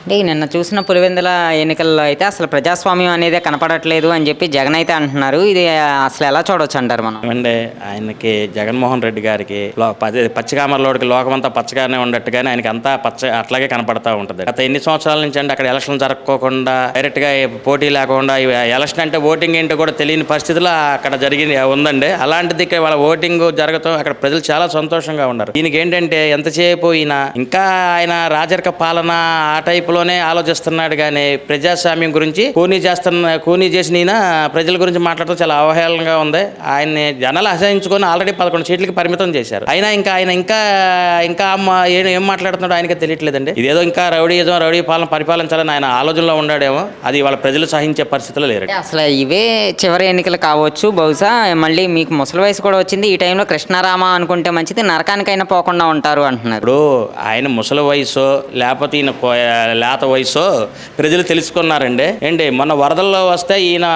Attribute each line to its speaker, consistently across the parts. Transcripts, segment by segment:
Speaker 1: అంటే నిన్న చూసిన పులివెందుల ఎన్నికల్లో అయితే అసలు ప్రజాస్వామ్యం అనేదే కనపడట్లేదు అని చెప్పి జగన్ అయితే అంటున్నారు. ఇది అసలు ఎలా చూడొచ్చు అంటారు మనం?
Speaker 2: అంటే ఆయనకి జగన్మోహన్ రెడ్డి గారికి లో- పది లోకమంతా పచ్చగానే ఉండట్టుగానే ఆయనకి అంతా పచ్చ అట్లాగే కనపడతా ఉంటుంది. గత ఎన్ని సంవత్సరాల నుంచి అంటే అక్కడ ఎలక్షన్ జరగకోకుండా డైరెక్ట్గా పోటీ లేకుండా ఎలక్షన్ అంటే ఓటింగ్ ఏంటో కూడా తెలియని పరిస్థితిలో అక్కడ జరిగింది ఉందండి. అలాంటిది ఇక్కడ వాళ్ళ ఓటింగ్ జరగటం అక్కడ ప్రజలు చాలా సంతోషంగా ఉన్నారు. దీనికి ఏంటంటే ఎంతసేపు ఈయన ఇంకా ఆయన రాజరిక పాలన ఆ టైప్ టైపులోనే ఆలోచిస్తున్నాడు కానీ ప్రజాస్వామ్యం గురించి కూనీ చేస్తున్న కూనీ చేసిన ఈయన ప్రజల గురించి మాట్లాడటం చాలా అవహేళనగా ఉంది. ఆయన్ని జనాలు అసహించుకొని ఆల్రెడీ పదకొండు సీట్లకి పరిమితం చేశారు. అయినా ఇంకా ఆయన ఇంకా ఇంకా ఏం ఏం మాట్లాడుతున్నాడో ఆయనకే తెలియట్లేదండి. ఇదేదో ఇంకా రౌడీజం రౌడీ పాలన పరిపాలించాలని ఆయన ఆలోచనలో ఉన్నాడేమో. అది వాళ్ళ ప్రజలు సహించే పరిస్థితిలో లేరు.
Speaker 1: అసలు ఇవే చివరి ఎన్నికలు కావచ్చు. బహుశా మళ్ళీ మీకు ముసలి వయసు కూడా వచ్చింది. ఈ టైంలో కృష్ణారామ అనుకుంటే మంచిది. నరకానికైనా పోకుండా ఉంటారు అంటున్నారు.
Speaker 2: ఇప్పుడు ఆయన ముసలి వయసు లేకపోతే ఈయన లేత వయసు. ప్రజలు తెలుసుకున్నారండి. ఏంటి మొన్న వరదల్లో వస్తే ఈయన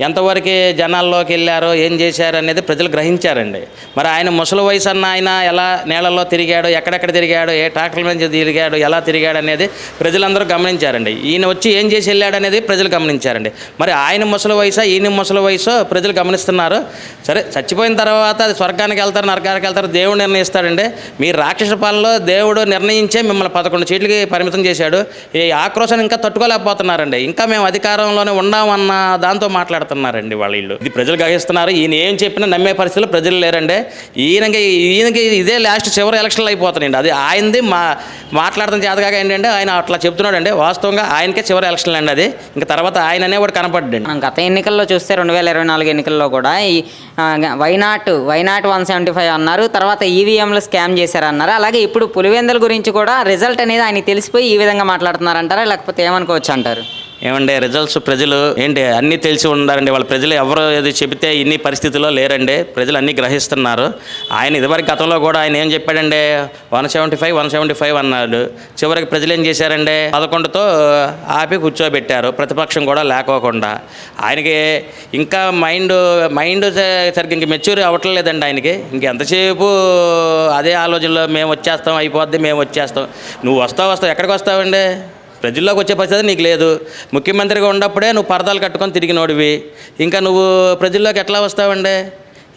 Speaker 2: ఎంతవరకు జనాల్లోకి వెళ్ళారో ఏం చేశారు అనేది ప్రజలు గ్రహించారండి. మరి ఆయన ముసలి వయసు అన్న ఆయన ఎలా నేలలో తిరిగాడు ఎక్కడెక్కడ తిరిగాడు ఏ ట్రాక్టర్ల మీద తిరిగాడు ఎలా తిరిగాడు అనేది ప్రజలందరూ గమనించారండి. ఈయన వచ్చి ఏం చేసి వెళ్ళాడు అనేది ప్రజలు గమనించారండి. మరి ఆయన ముసలి వయసు ఈయన ముసలి వయసు ప్రజలు గమనిస్తున్నారు. సరే చచ్చిపోయిన తర్వాత అది స్వర్గానికి వెళ్తారు నరకానికి వెళ్తారు దేవుడు నిర్ణయిస్తాడండి. మీ రాక్షస పాలనలో దేవుడు నిర్ణయించే మిమ్మల్ని పదకొండు చీట్లకి పరిమితం చేశాడు. ఈ ఆక్రోశాన్ని ఇంకా తట్టుకోలేకపోతున్నారండి. ఇంకా మేము అధికారంలోనే ఉన్నామన్న దాంతో మాట్లాడుతున్నారండి వాళ్ళ ఇల్లు ఇది ప్రజలు గ్రహిస్తున్నారు. ఈయన ఏం చెప్పినా నమ్మే పరిస్థితిలో ప్రజలు లేరండి. ఈయనకి ఈయనకి ఇదే లాస్ట్ చివరి ఎలక్షన్లు అయిపోతున్నాయండి. అది ఆయనది మా మాట్లాడడం చేతగాక ఏంటంటే ఆయన అట్లా చెప్తున్నాడండి. వాస్తవంగా ఆయనకే చివరి ఎలక్షన్లు అండి అది. ఇంకా తర్వాత ఆయన అనేవాడు కనపడ్డండి.
Speaker 1: మనం గత ఎన్నికల్లో చూస్తే రెండు వేల ఇరవై నాలుగు ఎన్నికల్లో కూడా ఈ why not why not one seventy five అన్నారు. తర్వాత ఈవీఎంలు స్కామ్ చేశారన్నారు. అలాగే ఇప్పుడు పులివెందుల గురించి కూడా రిజల్ట్ అనేది ఆయనకి తెలిసిపోయి ఈ విధంగా మాట్లాడారు మాట్లాడుతున్నారంటారా? లేకపోతే ఏమనుకోవచ్చు అంటారు?
Speaker 2: ఏమండి రిజల్ట్స్ ప్రజలు ఏంటి అన్నీ తెలిసి ఉన్నారండి. వాళ్ళ ప్రజలు ఎవరు ఏది చెబితే ఇన్ని పరిస్థితుల్లో లేరండి. ప్రజలు అన్నీ గ్రహిస్తున్నారు. ఆయన ఇదివరకు గతంలో కూడా ఆయన ఏం చెప్పాడండి one seventy five one seventy five అన్నాడు. చివరికి ప్రజలు ఏం చేశారండి పదకొండుతో ఆపి కూర్చోబెట్టారు. ప్రతిపక్షం కూడా లేకోకుండా. ఆయనకి ఇంకా మైండ్ మైండ్ సరిగ్గా ఇంక మెచ్యూర్ అవ్వట్లేదండి ఆయనకి. ఇంకెంతసేపు అదే ఆలోచనలో మేము వచ్చేస్తాం అయిపోద్ది మేము వచ్చేస్తాం. నువ్వు వస్తావు వస్తావు ఎక్కడికి వస్తావండి? ప్రజల్లోకి వచ్చే పరిస్థితి నీకు లేదు. ముఖ్యమంత్రిగా ఉన్నప్పుడే నువ్వు పరదాలు కట్టుకొని తిరిగినోడివి ఇంకా నువ్వు ప్రజల్లోకి ఎట్లా వస్తావండి?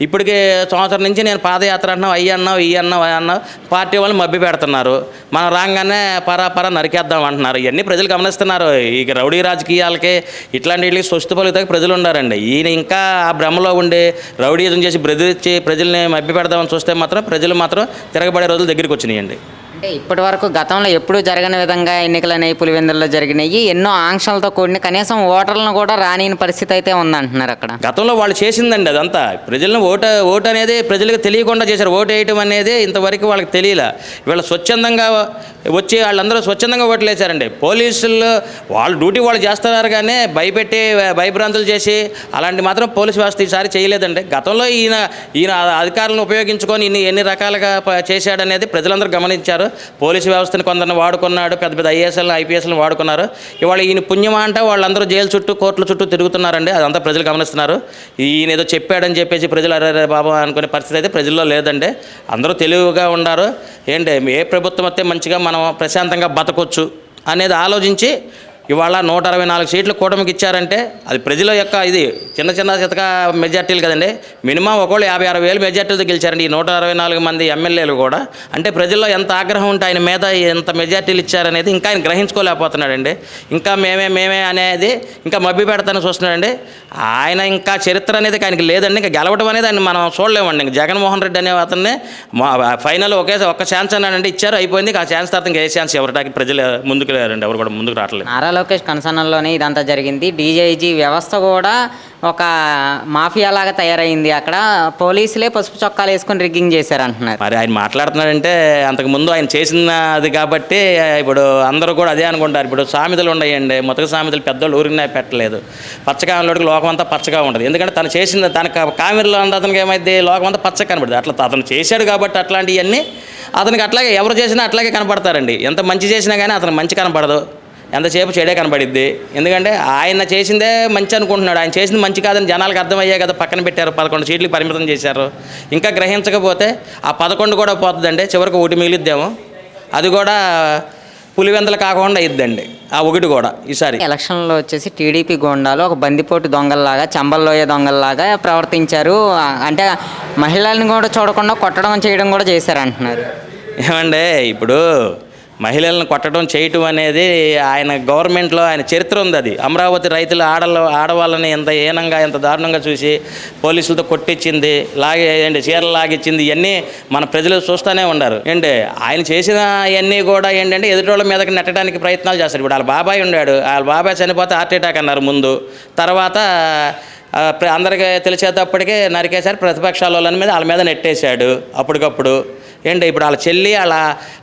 Speaker 2: ఇప్పటికే సంవత్సరం నుంచి నేను పాదయాత్ర అంటున్నావు అయ్యి అన్నావు ఈ అన్నావు అన్నావు. పార్టీ వాళ్ళు మబ్బి పెడుతున్నారు. మనం రాగానే పరా పరా నరికేద్దాం అంటున్నారు. ఇవన్నీ ప్రజలు గమనిస్తున్నారు. ఈ రౌడీ రాజకీయాలకి ఇట్లాంటి వీటికి స్వస్థ పలుకుతాకి ప్రజలు ఉండారండి ఈయన ఇంకా ఆ భ్రమలో ఉండి రౌడీజం చేసి బెదిరించి ప్రజల్ని మబ్బి పెడదామని చూస్తే మాత్రం ప్రజలు మాత్రం తిరగబడే రోజులు దగ్గరికి వచ్చినాయండి.
Speaker 1: అంటే ఇప్పటి వరకు గతంలో ఎప్పుడూ జరగని విధంగా ఎన్నికల అనేవి పులివెందుల్లో జరిగినాయి. ఎన్నో ఆంక్షలతో కూడిన కనీసం ఓటర్లను కూడా రానియని పరిస్థితి అయితే ఉందంటున్నారు అక్కడ.
Speaker 2: గతంలో వాళ్ళు చేసిందండి అదంతా. ప్రజలను ఓటు ఓటు అనేది ప్రజలకు తెలియకుండా చేశారు. ఓటు వేయటం అనేది ఇంతవరకు వాళ్ళకి తెలియలే. వీళ్ళు స్వచ్ఛందంగా వచ్చి వాళ్ళందరూ స్వచ్ఛందంగా ఓట్లు వేశారండి. పోలీసులు వాళ్ళు డ్యూటీ వాళ్ళు చేస్తున్నారు కానీ భయపెట్టి భయభ్రాంతులు చేసి అలాంటి మాత్రం పోలీస్ వ్యవస్థ ఈసారి చేయలేదండి. గతంలో ఈయన ఈయన అధికారులను ఉపయోగించుకొని ఇన్ని ఎన్ని రకాలుగా చేశాడనేది ప్రజలందరూ గమనించారు. పోలీసు వ్యవస్థను కొందరిని వాడుకున్నాడు పెద్ద పెద్ద ఐఏఎస్ఎల్ని ఐపీఎస్లను వాడుకున్నారు. ఇవాళ ఈయన పుణ్యమా అంటే వాళ్ళందరూ జైలు చుట్టూ కోర్టుల చుట్టూ తిరుగుతున్నారండి. అదంతా ప్రజలు గమనిస్తున్నారు. ఈయన ఏదో చెప్పాడని చెప్పేసి ప్రజలు అరే అరే బాబా అనుకునే పరిస్థితి అయితే ప్రజల్లో లేదండి. అందరూ తెలివిగా ఉన్నారు ఏంటి ఏ ప్రభుత్వం వస్తే మంచిగా మనం ప్రశాంతంగా బతకొచ్చు అనేది ఆలోచించి ఇవాళ నూట అరవై నాలుగు సీట్లు కూటమికి ఇచ్చారంటే అది ప్రజల యొక్క ఇది చిన్న చిన్న చితక మెజార్టీలు కదండి. మినిమం ఒకళ్ళు యాభై అరవై వేలు మెజార్టీలతో గెలిచారండి. ఈ నూట అరవై నాలుగు మంది ఎమ్మెల్యేలు కూడా. అంటే ప్రజల్లో ఎంత ఆగ్రహం ఉంటే ఆయన మీద ఎంత మెజార్టీలు ఇచ్చారనేది ఇంకా ఆయన గ్రహించుకోలేకపోతున్నాడండి. ఇంకా మేమే మేమే అనేది ఇంకా మబ్బి పెడతానని చూస్తున్నాడండి. ఆయన ఇంకా చరిత్ర అనేది ఆయనకి లేదండి. ఇంకా గెలవడం అనేది ఆయన మనం చూడలేమండి. ఇంకా జగన్మోహన్ రెడ్డి అనే అతన్ని మా ఫైనల్ ఒకే ఒక్క ఛాన్స్ అన్నాడండి ఇచ్చారు అయిపోయింది. ఆ ఛాన్స్ తర్వాత ఇంకా ఏ ఛాన్స్ ఎవరికి ప్రజలు ముందుకు లేరండి ఎవరు కూడా ముందుకు రావట్లేదు.
Speaker 1: లోకేష్ కన్సర్న్లోనే ఇదంతా జరిగింది. డీజేజీ వ్యవస్థ కూడా ఒక మాఫియా లాగా తయారైంది అక్కడ. పోలీసులే పసుపు చొక్కాలు వేసుకొని రిగ్గింగ్ చేశారు అంటున్నారు
Speaker 2: మరి ఆయన మాట్లాడుతున్నాడంటే అంతకు ముందు ఆయన చేసినది కాబట్టి ఇప్పుడు అందరూ కూడా అదే అనుకుంటారు. ఇప్పుడు సామెతలు ఉన్నాయండి. మొదటి సామెతలు పెద్దోళ్ళు ఊరినే పెట్టలేదు. పచ్చకామెలోడికి లోకం అంతా పచ్చగా ఉంటుంది ఎందుకంటే తను చేసిన తన కా- కామెరలో ఉన్న అతనికి ఏమైంది? లోకం అంతా పచ్చగా కనబడుతుంది అట్లా అతను చేశాడు కాబట్టి అట్లాంటివన్నీ అతనికి అట్లాగే ఎవరు చేసినా అట్లాగే కనపడతారండి. ఎంత మంచి చేసినా కానీ అతను మంచి కనపడదు. ఎంతసేపు చెడే కనపడిద్ది ఎందుకంటే ఆయన చేసిందే మంచి అనుకుంటున్నాడు. ఆయన చేసింది మంచి కాదని జనాలకు అర్థమయ్యే కదా పక్కన పెట్టారు పదకొండు సీట్లకు పరిమితం చేశారు. ఇంకా గ్రహించకపోతే ఆ పదకొండు కూడా పోతుందండి. చివరికి ఒకటి మిగిలిద్దేమో. అది కూడా పులివెందలు కాకుండా ఇద్దండి ఆ ఒకటి కూడా ఈసారి.
Speaker 1: ఎలక్షన్లో వచ్చేసి టీడీపీ గోండాలు ఒక బందిపోటు దొంగల్లాగా చంబల్లోయ దొంగల్లాగా ప్రవర్తించారు. అంటే మహిళల్ని కూడా చూడకుండా కొట్టడం చేయడం కూడా చేశారు అంటున్నారు
Speaker 2: ఏమండే ఇప్పుడు మహిళలను కొట్టడం చేయటం అనేది ఆయన గవర్నమెంట్లో ఆయన చరిత్ర ఉంది అది. అమరావతి రైతులు ఆడల ఆడవాళ్ళని ఎంత హీనంగా ఎంత దారుణంగా చూసి పోలీసులతో కొట్టించింది లాగే ఏంటి చీరలు లాగిచ్చింది ఇవన్నీ మన ప్రజలు చూస్తూనే ఉన్నారు. ఏంటి ఆయన చేసిన ఇవన్నీ కూడా ఏంటంటే ఎదుటోళ్ళ మీదకి నెట్టడానికి ప్రయత్నాలు చేస్తారు. ఇప్పుడు వాళ్ళ బాబాయ్ ఉన్నాడు వాళ్ళ బాబాయ్ చనిపోతే హార్ట్ అటాక్ అన్నారు ముందు. తర్వాత అందరికీ తెలిసేటప్పటికే నరికేశారు ప్రతిపక్షాల వాళ్ళని మీద వాళ్ళ మీద నెట్టేశాడు అప్పటికప్పుడు. ఏంటి ఇప్పుడు వాళ్ళ చెల్లి వాళ్ళ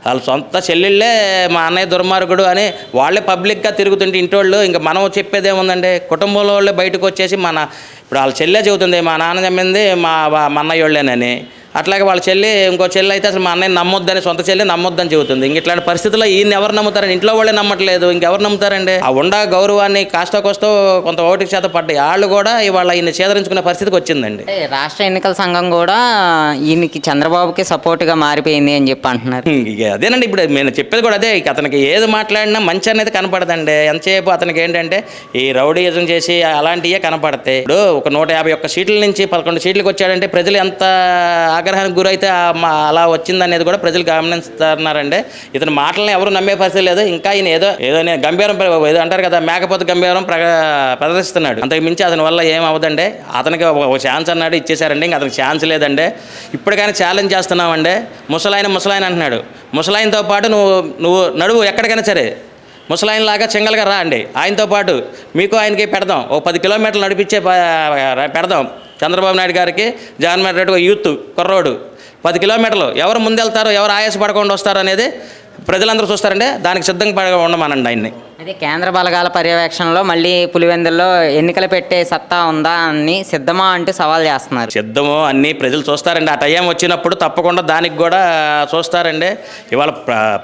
Speaker 2: వాళ్ళ సొంత చెల్లెళ్ళే మా అన్నయ్య దుర్మార్గుడు అని వాళ్ళే పబ్లిక్గా తిరుగుతుంటే ఇంటోళ్ళు ఇంకా మనం చెప్పేది ఏముందండి? కుటుంబంలో వాళ్ళే బయటకు వచ్చేసి మన ఇప్పుడు వాళ్ళ చెల్లె చెబుతుంది మా నాన్న చెప్పింది మా మా అన్నయ్య వాళ్ళేనని. అట్లాగే వాళ్ళ చెల్లి ఇంకో చెల్లి అయితే అసలు మా అన్నయ్య నమ్మొద్దని సొంత చెల్లి నమ్మొద్దని చెబుతుంది. ఇంక ఇట్లాంటి పరిస్థితుల్లో ఈయన ఎవరు నమ్ముతారండి? ఇంట్లో వాళ్ళే నమ్మట్లేదు ఇంకెవరు నమ్ముతారండి? ఆ ఉండ గౌరవాన్ని కాస్త కోస్తో కొంత ఓటికి చేత పడ్డాయి. వాళ్ళు కూడా ఇవాళ ఈయన చేదరించుకునే పరిస్థితికి వచ్చిందండి.
Speaker 1: రాష్ట్ర ఎన్నికల సంఘం కూడా ఈయనకి చంద్రబాబుకి సపోర్ట్గా మారిపోయింది అని చెప్పి అంటున్నారు.
Speaker 2: అదేనండి ఇప్పుడు నేను చెప్పేది కూడా అదే. అతనికి ఏది మాట్లాడినా మంచి అనేది కనపడదండి. ఎంతసేపు అతనికి ఏంటంటే ఈ రౌడీయిజం చేసి అలాంటివే కనపడతాయి. ఇప్పుడు ఒక నూట యాభై ఒక్క సీట్ల నుంచి పదకొండు సీట్లకు వచ్చాడంటే ప్రజలు ఎంత ఆగ్రహానికి గురైతే మా- అలా వచ్చిందనేది కూడా ప్రజలు గమనిస్తున్నారండి ఇతని మాటలను ఎవరు నమ్మే పరిస్థితి లేదు. ఇంకా ఈయన ఏదో ఏదో నేను గంభీరం ఏదో అంటారు కదా మేకపోతే గంభీరం ప్ర ప్రదర్శిస్తున్నాడు. అంతకు మించి అతని వల్ల ఏం అవ్వదండి. అతనికి ఒక- ఛాన్స్ అన్నాడు ఇచ్చేశారండి. ఇంకా అతనికి ఛాన్స్ లేదండి. ఇప్పటికైనా ఛాలెంజ్ చేస్తున్నామండి. ముసలాయన ముసలాయన అంటున్నాడు. ముసలాయనతో పాటు నువ్వు నువ్వు నడువు ఎక్కడికైనా సరే ముసలాయిన్ లాగా చింగల్గా రా అండి. ఆయనతో పాటు మీకు ఆయనకి పెడదాం. ఓ పది కిలోమీటర్లు నడిపించే పెడదాం. చంద్రబాబు నాయుడు గారికి జగన్మోహన్ రెడ్డి యూత్ కుర్రోడు. పది కిలోమీటర్లు ఎవరు ముందెళ్తారో ఎవరు ఆయాసపడకుండా వస్తారు అనేది ప్రజలందరూ చూస్తారండి దానికి సిద్ధంగా ఉండమనండి ఆయన్ని.
Speaker 1: అదే కేంద్ర బలగాల పర్యవేక్షణలో మళ్ళీ పులివెందుల్లో ఎన్నికలు పెట్టే సత్తా ఉందా అని సిద్ధమా అంటూ సవాల్ చేస్తున్నారు.
Speaker 2: సిద్ధము అన్నీ ప్రజలు చూస్తారండి. ఆ టైం వచ్చినప్పుడు తప్పకుండా దానికి కూడా చూస్తారండి. ఇవాళ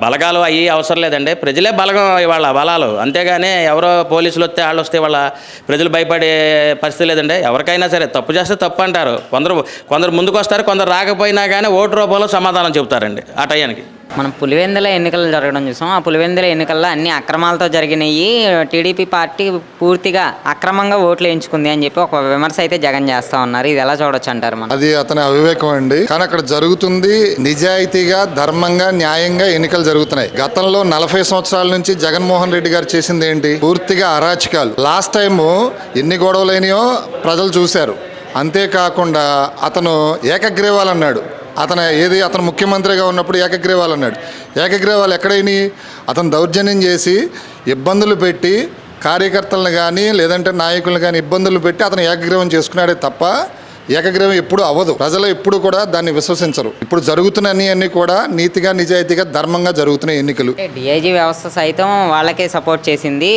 Speaker 2: బలగాలు అయ్యి అవసరం లేదండి. ప్రజలే బలగం ఇవాళ బలాలు. అంతేగాని ఎవరో పోలీసులు వస్తే వాళ్ళు వస్తే వాళ్ళ ప్రజలు భయపడే పరిస్థితి లేదండి. ఎవరికైనా సరే తప్పు చేస్తే తప్పు అంటారు. కొందరు కొందరు ముందుకు వస్తారు కొందరు రాకపోయినా కానీ ఓటు రూపంలో సమాధానం చెబుతారండి. ఆ టయానికి.
Speaker 1: మనం పులివెందుల ఎన్నికలు జరగడం చూసాం. ఆ పులివెందుల ఎన్నికల్లో అన్ని అక్రమాలతో జరిగినాయి టీడీపీ పార్టీ పూర్తిగా అక్రమంగా ఓట్లు వేయించుకుంది అని చెప్పి ఒక విమర్శ అయితే జగన్ చేస్తా ఉన్నారు. ఇది ఎలా చూడొచ్చు అంటారు మనం?
Speaker 3: అది అతని అవివేకం అండి. కానీ అక్కడ జరుగుతుంది నిజాయితీగా ధర్మంగా న్యాయంగా ఎన్నికలు జరుగుతున్నాయి. గతంలో నలభై సంవత్సరాల నుంచి జగన్మోహన్ రెడ్డి గారు చేసింది ఏంటి? పూర్తిగా అరాచకాలు. లాస్ట్ టైం ఎన్ని గొడవలైనయో ప్రజలు చూశారు. అంతేకాకుండా అతను ఏకగ్రీవాలన్నాడు. అతను ఏది అతను ముఖ్యమంత్రిగా ఉన్నప్పుడు ఏకగ్రీవాలు అన్నాడు. ఏకగ్రీవాలు ఎక్కడైనా అతను దౌర్జన్యం చేసి ఇబ్బందులు పెట్టి కార్యకర్తలను కానీ లేదంటే నాయకులను కానీ ఇబ్బందులు పెట్టి అతను ఏకగ్రీవం చేసుకున్నాడే తప్ప ఏకగ్రీవం ఎప్పుడు అవ్వదు. ప్రజలు ఎప్పుడు కూడా దాన్ని విశ్వసించరు. ఇప్పుడు జరుగుతున్న అన్ని కూడా నీతిగా నిజాయితీగా ధర్మంగా జరుగుతున్నాయి ఎన్నికలు.
Speaker 1: డిఐజీ వ్యవస్థ సైతం వాళ్ళకే సపోర్ట్ చేసింది.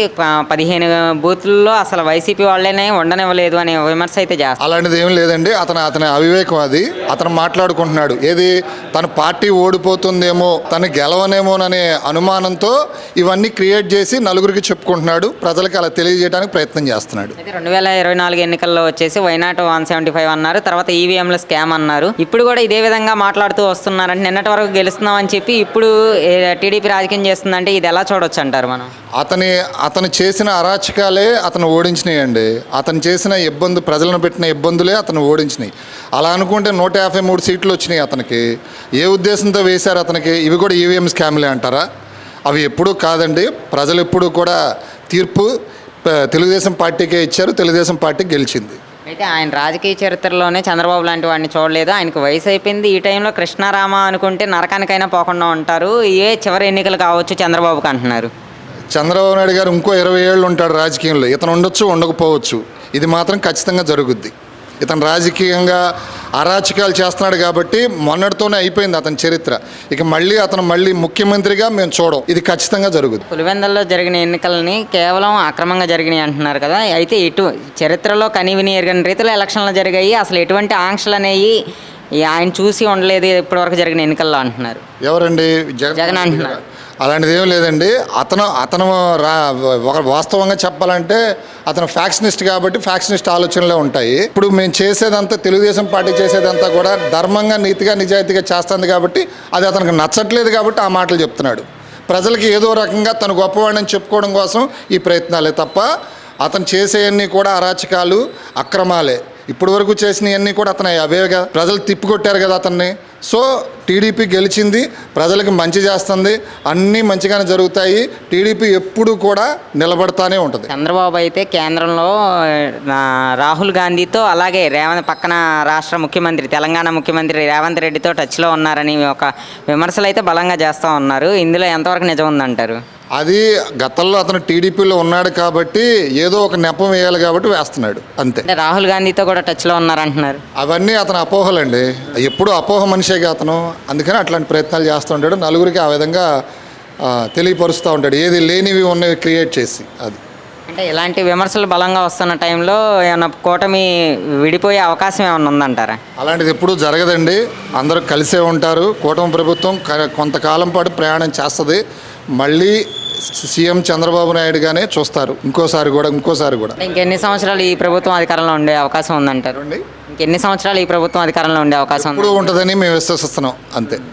Speaker 1: పదిహేను బూత్లలో అసలు వైసీపీ వాళ్ళనే ఉండనివ్వలేదు అనే విమర్శ అయితే చేస్తారు
Speaker 3: అలాంటిది ఏం లేదండి. అతను అతని అవివేకం అది అతను మాట్లాడుకుంటున్నాడు. ఏది తన పార్టీ ఓడిపోతుందేమో తను గెలవనేమోననే అనుమానంతో ఇవన్నీ క్రియేట్ చేసి నలుగురికి చెప్పుకుంటున్నాడు. ప్రజలకు అలా తెలియజేయడానికి ప్రయత్నం చేస్తున్నాడు.
Speaker 1: రెండు వేల ఇరవై నాలుగు ఎన్నికల్లో వచ్చేసి వైనాట్ వన్ సెవెంటీ ఫైవ్ అన్నారు తర్వాత ఈవీఎంల స్కామ్ అన్నారు. ఇప్పుడు కూడా ఇదే విధంగా మాట్లాడుతూ వస్తున్నారంటే నిన్నటి వరకు గెలుస్తున్నామని చెప్పి ఇప్పుడు టీడీపీ రాజకీయం చేస్తుందంటే ఇది ఎలా చూడొచ్చు అంటారు మనం?
Speaker 3: అతని అతను చేసిన అరాచకాలే అతను ఓడించినాయండి. అతను చేసిన ఇబ్బంది ప్రజలను పెట్టిన ఇబ్బందులే అతను ఓడించినాయి. అలా అనుకుంటే నూట యాభై మూడు సీట్లు వచ్చినాయి అతనికి. ఏ ఉద్దేశంతో వేశారు అతనికి? ఇవి కూడా ఈవీఎం స్కామ్లే అంటారా? అవి ఎప్పుడూ కాదండి. ప్రజలు ఎప్పుడూ కూడా తీర్పు తెలుగుదేశం పార్టీకే ఇచ్చారు తెలుగుదేశం పార్టీ గెలిచింది.
Speaker 1: అయితే ఆయన రాజకీయ చరిత్రలోనే చంద్రబాబు లాంటి వాడిని చూడలేదు. ఆయనకు వయసు అయిపోయింది. ఈ టైంలో కృష్ణారామ అనుకుంటే నరకానికైనా పోకుండా ఉంటారు. ఏ చివరి ఎన్నికలు కావచ్చు చంద్రబాబుకి అంటున్నారు.
Speaker 3: చంద్రబాబు నాయుడు గారు ఇంకో ఇరవై ఏళ్ళు ఉంటాడు రాజకీయంలో. ఇతను ఉండొచ్చు ఉండకపోవచ్చు. ఇది మాత్రం ఖచ్చితంగా జరుగుద్ది. ఇతను రాజకీయంగా అరాచకాలు చేస్తున్నాడు కాబట్టి మొన్నటితోనే అయిపోయింది అతని చరిత్ర. ఇక మళ్ళీ అతను మళ్ళీ ముఖ్యమంత్రిగా మేము చూడం. ఇది ఖచ్చితంగా జరుగుద్ది
Speaker 1: పులివెందల్లో జరిగిన ఎన్నికలని కేవలం అక్రమంగా జరిగినాయి అంటున్నారు కదా. అయితే ఇటు చరిత్రలో కనివిని ఎరగని రీతిలో ఎలక్షన్లు జరిగాయి. అసలు ఎటువంటి ఆంక్షలు అనేవి ఆయన చూసి ఉండలేదు ఇప్పటివరకు జరిగిన ఎన్నికల్లో అంటున్నారు.
Speaker 3: ఎవరండి?
Speaker 1: జగన్ అంటున్నారు.
Speaker 3: అలాంటిది ఏం లేదండి. అతను అతను రా ఒక వాస్తవంగా చెప్పాలంటే అతను ఫ్యాక్షనిస్ట్ కాబట్టి ఫ్యాక్షనిస్ట్ ఆలోచనలే ఉంటాయి. ఇప్పుడు మేము చేసేదంతా తెలుగుదేశం పార్టీ చేసేదంతా కూడా ధర్మంగా నీతిగా నిజాయితీగా చేస్తుంది కాబట్టి అది అతనికి నచ్చట్లేదు కాబట్టి ఆ మాటలు చెప్తున్నాడు. ప్రజలకి ఏదో రకంగా తను గొప్పవాడని చెప్పుకోవడం కోసం ఈ ప్రయత్నాలే తప్ప అతను చేసేవన్నీ కూడా అరాచకాలు అక్రమాలే. ఇప్పటి వరకు చేసినవన్నీ కూడా అతను అవేగా ప్రజలు తిప్పికొట్టారు కదా అతన్ని. సో టీడీపీ గెలిచింది ప్రజలకు మంచి చేస్తుంది అన్నీ మంచిగానే జరుగుతాయి టీడీపీ ఎప్పుడు కూడా నిలబడతానే ఉంటుంది.
Speaker 1: చంద్రబాబు అయితే కేంద్రంలో రాహుల్ గాంధీతో అలాగే రేవంత్ పక్కన రాష్ట్ర ముఖ్యమంత్రి తెలంగాణ ముఖ్యమంత్రి రేవంత్ రెడ్డితో టచ్లో ఉన్నారని ఒక విమర్శలు అయితే బలంగా చేస్తూ ఉన్నారు. ఇందులో ఎంతవరకు నిజం ఉందంటారు?
Speaker 3: అది గతంలో అతను టీడీపీలో ఉన్నాడు కాబట్టి ఏదో ఒక నెపం వేయాలి కాబట్టి వేస్తున్నాడు అంతే.
Speaker 1: అంటే రాహుల్ గాంధీతో కూడా టచ్లో ఉన్నారంటున్నారు.
Speaker 3: అవన్నీ అతను అపోహలండి. ఎప్పుడు అపోహ మనిషేగా అతను. అందుకని అట్లాంటి ప్రయత్నాలు చేస్తూ ఉంటాడు. నలుగురికి ఆ విధంగా ఆ, తెలియపరుస్తూ ఉంటాడు. ఏది లేనివి ఉన్నవి క్రియేట్ చేసి అది.
Speaker 1: అంటే ఇలాంటి విమర్శలు బలంగా వస్తున్న టైంలో ఏమన్నా కూటమి విడిపోయే అవకాశం ఏమన్నా ఉందంటారా?
Speaker 3: అలాంటిది ఎప్పుడూ జరగదండి. అందరూ కలిసే ఉంటారు. కూటమి ప్రభుత్వం క- కొంతకాలం పాటు ప్రయాణం చేస్తుంది. మళ్ళీ సీఎం చంద్రబాబు నాయుడుగానే చూస్తారు. ఇంకోసారి కూడా ఇంకోసారి కూడా.
Speaker 1: ఇంకెన్ని సంవత్సరాలు ఈ ప్రభుత్వం అధికారంలో ఉండే అవకాశం ఉందంటారు? ఇంకెన్ని సంవత్సరాలు ఈ ప్రభుత్వం అధికారంలో ఉండే అవకాశం
Speaker 3: ఉంటుందని మేము విశ్వసిస్తున్నాం అంతే.